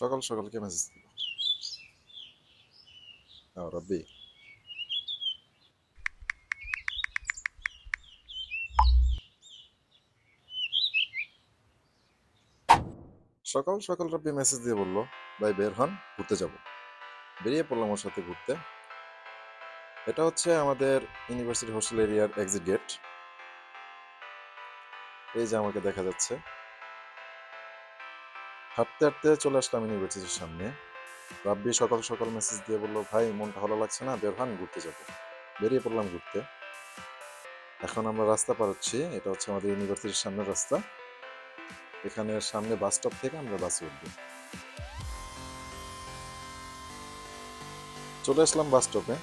সকাল সকালকে মেসেজ ও রব্বি। সকাল সকাল রব্বি মেসেজ দিয়ে বলল, ভাই, বের হন, ঘুরতে যাব। বেরিয়ে পড়লাম ওর সাথে ঘুরতে। এটা হচ্ছে আমাদের ইউনিভার্সিটি হোস্টেল এরিয়ার এক্সিট গেট এই যে আমাকে দেখা যাচ্ছে। হাঁটতে হাঁটতে চলে আসলাম ইউনিভার্সিটির সামনে। রাব্বি সকাল সকাল মেসেজ দিয়ে বলল, ভাই, মনটা ভালো লাগছে না? বের হন, ঘুরতে যাব। বেরিয়ে পড়লাম ঘুরতে। এখন আমরা রাস্তা পার হচ্ছি। এটা হচ্ছে আমাদের ইউনিভার্সিটির সামনের রাস্তা। এখানে সামনে বাস স্টপ থেকে আমরা বাসে উঠবো। চলে আসলাম বাস স্টপে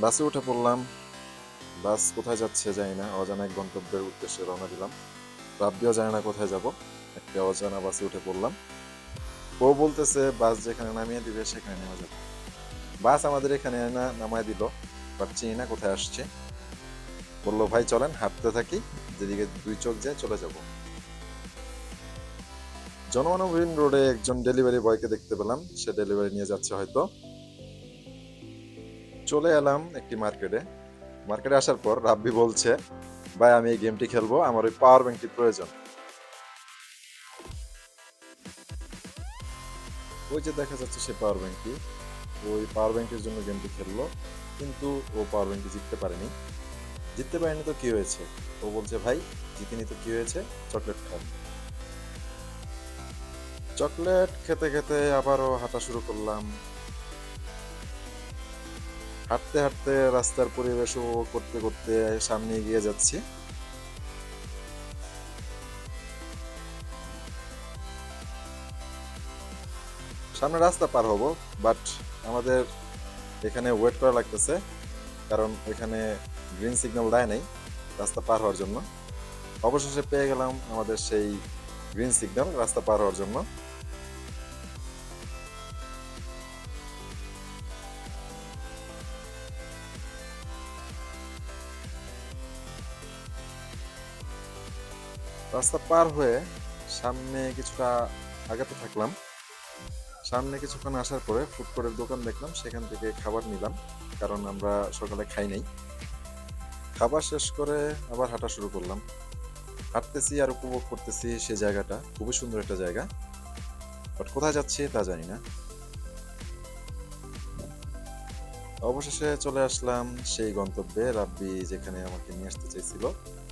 বাসে উঠে পড়লাম। বাস কোথায় যাচ্ছে জানি না। অজানা এক গন্তব্যের উদ্দেশ্যে রওনা দিলাম। রাব্বিও জানি না কোথায় যাব। একটা অজানা বাসে উঠে পড়লাম। ও বলতেছে, বাস যেখানে নামিয়ে দিবে, সেখানে নেওয়া যাবে। বাস আমাদের এখানে না, নামায় দিল, বাট চিনি না কোথায় আসছে। বলল, ভাই, চলেন, হাঁটতে থাকি, যেদিকে দুই চোখ যায়, চলে যাব। জনমানবহীন রোডে একজন ডেলিভারি বয়কে দেখতে পেলাম। সে ডেলিভারি নিয়ে যাচ্ছে হয়তো। চলে এলাম একটি মার্কেটে। মার্কেটে আসার পর রাব্বি বলছে, ভাই, আমি এই গেমটি খেলব, আমার ওই পাওয়ার ব্যাংকটি প্রয়োজন। ওই যে দেখা যাচ্ছে সে পাওয়ার ব্যাংকটি ওই পাওয়ার ব্যাংকের জন্য গেমটি খেললো, কিন্তু ও পাওয়ার ব্যাংকটি জিততে পারেনি। জিততে পারেনি তো কি হয়েছে? ও বলছে, ভাই জিতিনি তো কি হয়েছে? চকলেট খান চকলেট খেতে খেতে আবারও হাঁটা শুরু করলাম। হাঁটতে হাঁটতে রাস্তার পরিবেশ করতে করতে সামনে এগিয়ে যাচ্ছি। সামনে রাস্তা পার হব বাট আমাদের এখানে ওয়েট করা লাগতেছে, কারণ এখানে গ্রিন সিগন্যাল দেয় নাই রাস্তা পার হওয়ার জন্য। অবশেষে পেয়ে গেলাম আমাদের সেই গ্রিন সিগন্যাল রাস্তা পার হওয়ার জন্য। রাস্তা পার হয়ে সামনে কিছুটা আগাতে থাকলাম। সামনে কিছুক্ষণ আসার পরে ফুড কোর্টের দোকান দেখলাম, সেখান থেকে খাবার নিলাম, কারণ আমরা সকালে খাই নাই। খাবার শেষ করে আবার হাঁটা শুরু করলাম। হাঁটতেছি আর উপভোগ করতেছি সে জায়গাটা, খুবই সুন্দর একটা জায়গা। বাট কোথায় যাচ্ছি তা জানি না। অবশেষে চলে আসলাম সেই গন্তব্যে, রাব্বি যেখানে আমাকে নিয়ে আসতে চাইছিল,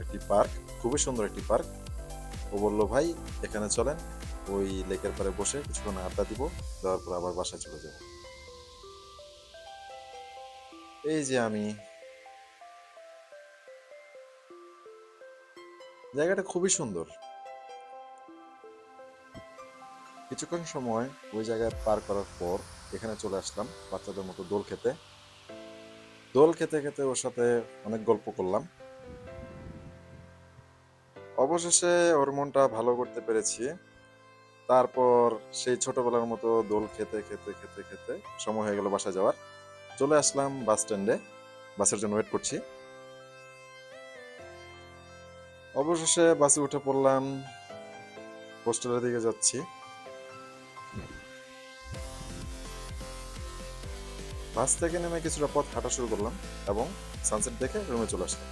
একটি পার্ক, খুবই সুন্দর একটি পার্ক। ও বলল, ভাই, এখানে চলেন। ওই লেকের পারে বসে কিছুক্ষণ আড্ডা দিব, দেওয়ার পর আবার বাসায় চলে যাব। এই যে আমি। জায়গাটা খুবই সুন্দর। কিছুক্ষণ সময় ওই জায়গায় পার করার পর এখানে চলে আসলাম বাচ্চাদের মতো দোল খেতে। দোল খেতে খেতে ওর সাথে অনেক গল্প করলাম। অবশেষে ওর মনটা ভালো করতে পেরেছি। তারপর সেই ছোটবেলার মতো দোল খেতে খেতে খেতে খেতে সময় হয়ে গেল বাসা যাওয়ার। চলে আসলাম বাস স্ট্যান্ডে বাসের জন্য ওয়েট করছি। অবশেষে বাসে উঠে পড়লাম। হোস্টেলের দিকে যাচ্ছি। বাস থেকে নেমে কিছুটা পথ হাঁটা শুরু করলাম এবং সানসেট দেখে রুমে চলে আসলাম।